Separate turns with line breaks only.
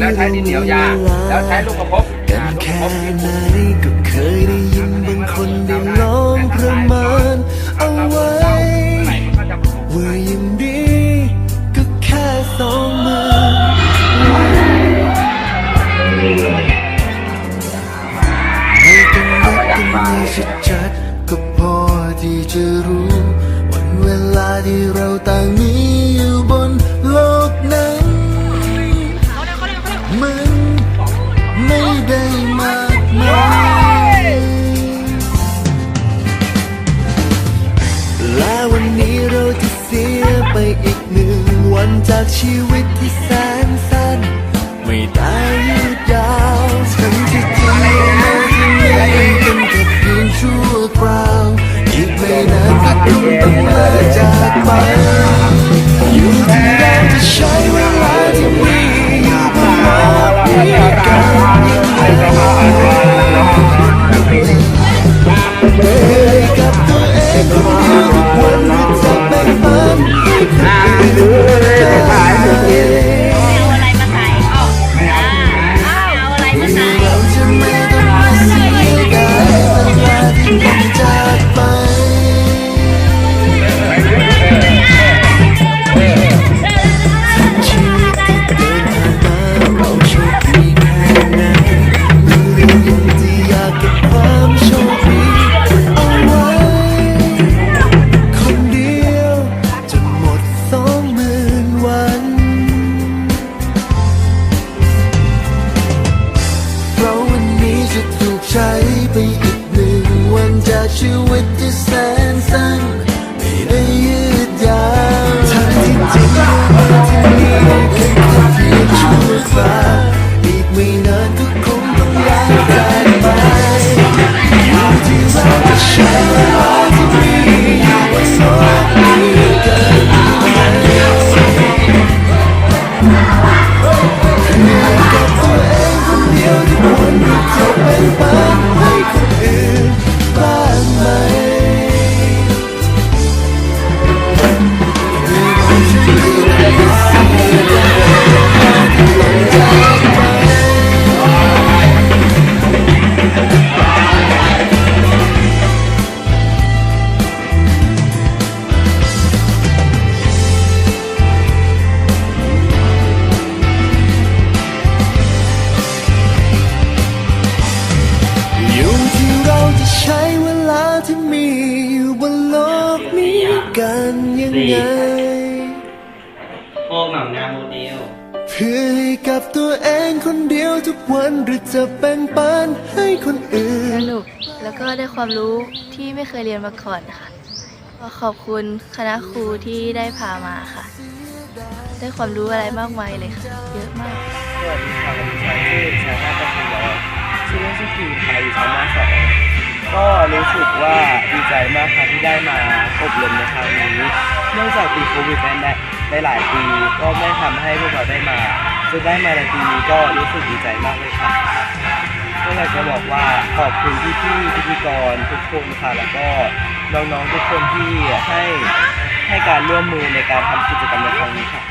แล้วใช้
ดินเห
นีย
วยา แล้วใช้ลูกกระพบลูกกระพบที่ เลยกับตัวเองคนเดียวทุกวันจะ
เป็
นมันอื่นได้เอาอะไกันยังไง
พวกหนังงานโมเดล
เพื่อให้กับตัวเองคนเดียวทุกวันหรือจะแบ่งปันให้คนอื่
ส
น
นุกแล้วก็ได้ความรู้ที่ไม่เคยเรียนมาก่อนค่ะก็ขอบคุณคณะครูที่ได้พามาค่ะ ได้ความรู้อะไรมากมายเลยค่ะ เยอะมาก
สวัสดีค่ะผมชื่อชายนาฏประทุมแล้วชื่อเล่นชื่อพีค่ะอยู่ชั้นมสองก็รู้สึกว่าดีใจมากค่ะที่ได้มาอบรมในครั้งนี้ เนื่องจากปีโควิดนั้นได้หลายปีก็ไม่ทำให้พวกเราได้มาจนได้มาในปีนี้ก็รู้สึกดีใจมากเลยค่ะก็อยากจะบอกว่าขอบคุณพี่พี่พิธีกรทุกคนค่ะแล้วก็น้องๆทุกคนที่ให้ให้การร่วมมือในการทำกิจกรรมในครั้งนี้ค่ะ